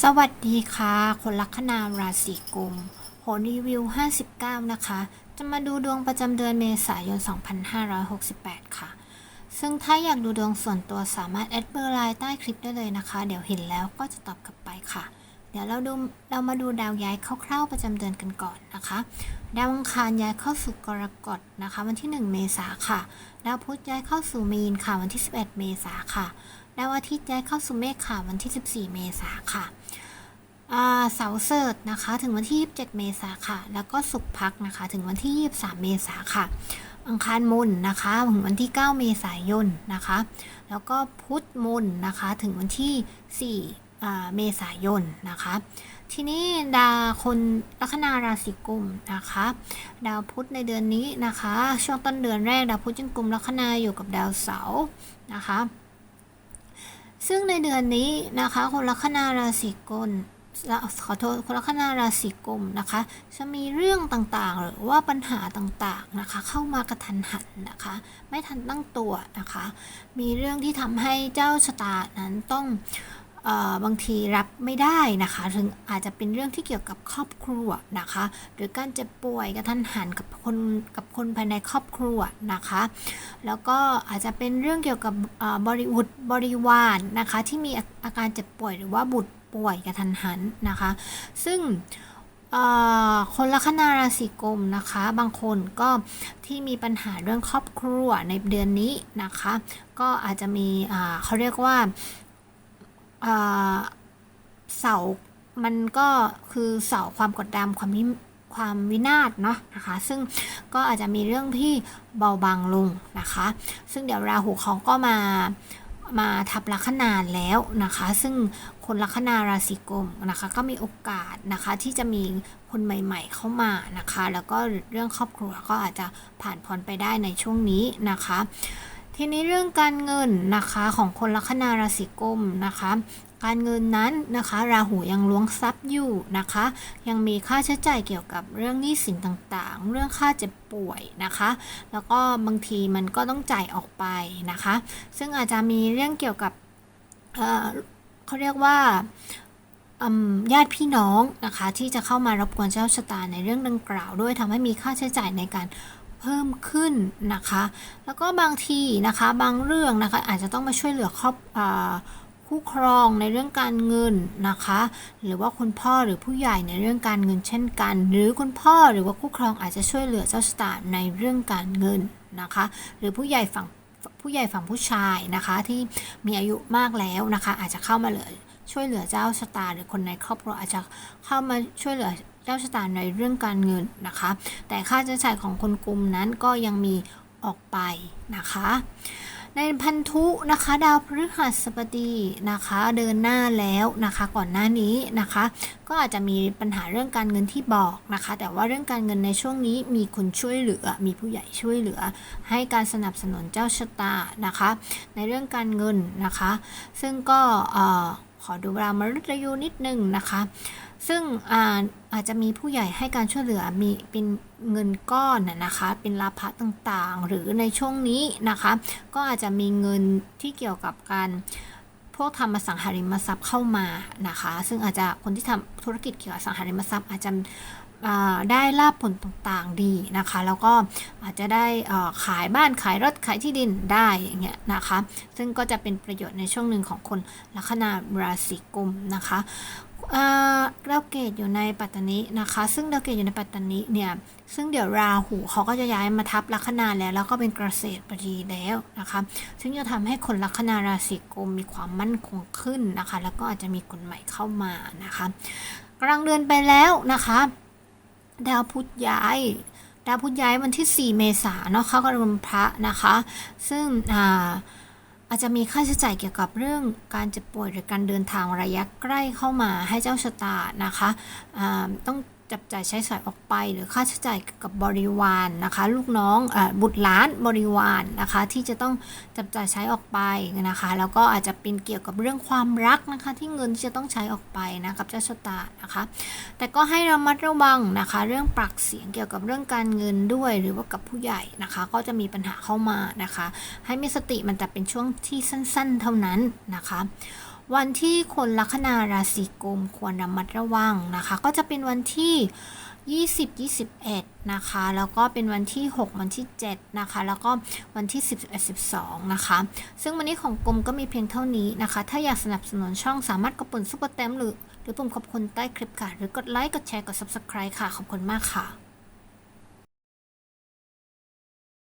สวัสดีค่ะ คนลัคนาราศีกุมผลรีวิว 59 นะคะ จะมาดูดวงประจำเดือนเมษายน 2568 ค่ะ ซึ่งถ้าอยากดูดวงส่วนตัวสามารถแอดเบอร์ไลน์ใต้คลิปได้เลยนะคะ เดี๋ยวเห็นแล้วก็จะตอบกลับไปค่ะ เดี๋ยวเราดูเรามาดูดาวย้ายคร่าวๆประจำเดือนกันก่อนนะคะ ดาวอังคารย้ายเข้าสู่กรกฎนะคะ วันที่ 1 เมษาค่ะ ดาวพุธย้ายเข้าสู่มีนค่ะ วันที่ 11 เมษาค่ะ ดาวอาทิตย์ย้ายเข้าสู่เมษค่ะวันที่ 14 เมษาค่ะเสาเสิร์ชนะคะถึงวันที่ 27 เมษาค่ะ แล้วก็ศุกพักนะคะถึงวันที่ 23 เมษาค่ะ อังคารมุนนะคะถึงวันที่ 9 เมษายนนะคะ แล้วก็พุธมุนนะคะถึงวันที่4อ่เมษายนนะคะ ทีนี้ดาวคนลัคนาราศีกุมนะคะ ดาวพุธในเดือนนี้นะคะ ช่วงต้นเดือนแรกดาวพุธยังกุมลัคนาอยู่กับดาวเสาร์นะคะ ซึ่งในเดือนนี้นะคะคนลัคนาราศีกุมขอโทษคนลัคนาราศีกุมนะคะ จะมีเรื่องต่างๆ หรือว่าปัญหาต่างๆนะคะ เข้ามากระทันหันนะคะ ไม่ทันตั้งตัวนะคะ มีเรื่องที่ทำให้เจ้าชะตานั้นต้อง บางทีรับไม่ได้นะคะถึงอาจจะเป็นเรื่องที่เกี่ยวกับครอบครัวนะคะ หรือการเจ็บป่วยกระทันหันกับคนกับคนภายในครอบครัวนะคะ แล้วก็อาจจะเป็นเรื่องเกี่ยวกับบริวุฒบริวารนะคะ ที่มีอาการเจ็บป่วยหรือว่าบุตรป่วยกระทันหันนะคะ ซึ่งคนลัคนาราศีกุมนะคะ บางคนก็ที่มีปัญหาเรื่องครอบครัวในเดือนนี้นะคะ ก็อาจจะมีเขาเรียกว่า เสา มันก็คือเสาความกดดันความวิความวินาศเนาะนะคะ ซึ่งก็อาจจะมีเรื่องที่เบาบางลงนะคะ ซึ่งเดี๋ยวราหูเขาก็มามาทับลัคนาแล้วนะคะ ซึ่งคนลัคนาราศีกุมนะคะ ก็มีโอกาสนะคะที่จะมีคนใหม่ ๆ เข้ามานะคะ แล้วก็เรื่องครอบครัวก็อาจจะผ่านพ้นไปได้ในช่วงนี้นะคะ ทีนี้เรื่องการเงินนะคะของคนลัคนาราศีกุมนะคะ การเงินนั้นนะคะราหูยังล้วงทรัพย์อยู่นะคะ ยังมีค่าใช้จ่ายเกี่ยวกับเรื่องหนี้สินต่างๆ เรื่องค่าเจ็บป่วยนะคะ แล้วก็บางทีมันก็ต้องจ่ายออกไปนะคะ ซึ่งอาจจะมีเรื่องเกี่ยวกับเเขาเรียกว่าญาติพี่น้องนะคะที่จะเข้ามารบกวนเจ้าชะตาในเรื่องดังกล่าวด้วยทำให้มีค่าใช้จ่ายในการ เพิ่มขึ้นนะคะ แล้วก็บางทีนะคะบางเรื่องนะคะอาจจะต้องมาช่วยเหลือครอบคู่ครองในเรื่องการเงินนะคะ หรือว่าคุณพ่อหรือผู้ใหญ่ในเรื่องการเงินเช่นกัน หรือคุณพ่อหรือว่าคู่ครองอาจจะช่วยเหลือเจ้าชะตาในเรื่องการเงินนะคะ หรือผู้ใหญ่ฝั่งผู้ใหญ่ฝั่งผู้ชายนะคะที่มีอายุมากแล้วนะคะ อาจจะเข้ามาเลือ ช่วยเหลือเจ้าชะตาหรือคนในครอบครัวอาจจะเข้ามาช่วยเหลือเจ้าชะตาในเรื่องการเงินนะคะ แต่ค่าใช้จ่ายของคนกลุ่มนั้นก็ยังมีออกไปนะคะ ในพันธุนะคะดาวพฤหัสบดีนะคะเดินหน้าแล้วนะคะก่อนหน้านี้นะคะ ก็อาจจะมีปัญหาเรื่องการเงินที่บอกนะคะ แต่ว่าเรื่องการเงินในช่วงนี้มีคนช่วยเหลือ มีผู้ใหญ่ช่วยเหลือ ให้การสนับสนุนเจ้าชะตานะคะ ในเรื่องการเงินนะคะ ซึ่งก็เอ่อ ขอดูราวมฤตยูนิดนึงนะคะ ซึ่งอาอาจจะมีผู้ใหญ่ให้การช่วยเหลือมีเป็นเงินก้อนนะคะ เป็นลาภะต่างๆ หรือในช่วงนี้นะคะ ก็อาจจะมีเงินที่เกี่ยวกับการพวกทำอสังหาริมทรัพย์เข้ามานะคะ ซึ่งอาจจะคนที่ทำธุรกิจเกี่ยวกับสังหาริมทรัพย์อาจจะ ได้ลาบผลต่างๆดีนะคะ แล้วก็อาจจะได้ขายบ้านขายรถขายที่ดินได้อย่างเงี้ยนะคะ ซึ่งก็จะเป็นประโยชน์ในช่วงหนึ่งของคนลัคนาราศีกุมนะคะอ่าดาวเกตอยู่ในปัตตานีนะคะ ซึ่งดาวเกตอยู่ในปัตตานีเนี่ย ซึ่งเดี๋ยวราหูเขาก็จะย้ายมาทับลัคนาแล้ว แล้วก็เป็นเกษตรบดีแล้วนะคะ ซึ่งจะทำให้คนลัคนาราศีกุมมีความมั่นคงขึ้นนะคะ แล้วก็อาจจะมีคนใหม่เข้ามานะคะ กลางเดือนไปแล้วนะคะ ดาวพุธย้าย ดาวพุธย้ายวันที่ 4 เมษายนเนาะเข้ากับวันพระนะคะ ซึ่งอ่าอาจจะมีค่าใช้จ่ายเกี่ยวกับเรื่องการเจ็บป่วยหรือการเดินทางระยะใกล้เข้ามาให้เจ้าชะตานะคะต้อง จับจ่ายใช้สอยออกไป หรือค่าใช้จ่ายกับบริวารนนะคะ ลูกน้องอบุตรหลานบริวารนนะคะ ที่จะต้องจับจ่ายใช้ออกไปนะคะ แล้วก็อาจจะเป็นเกี่ยวกับเรื่องความรักนะคะ ที่เงินที่จะต้องใช้ออกไปนะกับเจ้าชะตานะคะ แต่ก็ให้ระมัดระวังนะคะ เรื่องปากเสียงเกี่ยวกับเรื่องการเงินด้วย หรือว่ากับผู้ใหญ่นะคะ ก็จะมีปัญหาเข้ามานะคะ ให้มีสติมันแต่เป็นช่วงที่สั้น ๆ เท่านั้นนะคะ วันที่คนลัคนาราศีกุมควรระมัดระวังนะคะ ก็จะเป็นวันที่ 20 21 นะคะ แล้วก็เป็นวันที่ 6 วันที่ 7 นะคะ แล้วก็วันที่ 11 12 นะคะ ซึ่งวันนี้ของกรมก็มีเพียงเท่านี้นะคะ ถ้าอยากสนับสนุนช่องสามารถกดปุ่มซุปเปอร์แตมหรือ หรือปุ่มขอบคุณใต้คลิปค่ะ หรือกดไลค์ กดแชร์ กด subscribe ค่ะ ขอบคุณมากค่ะ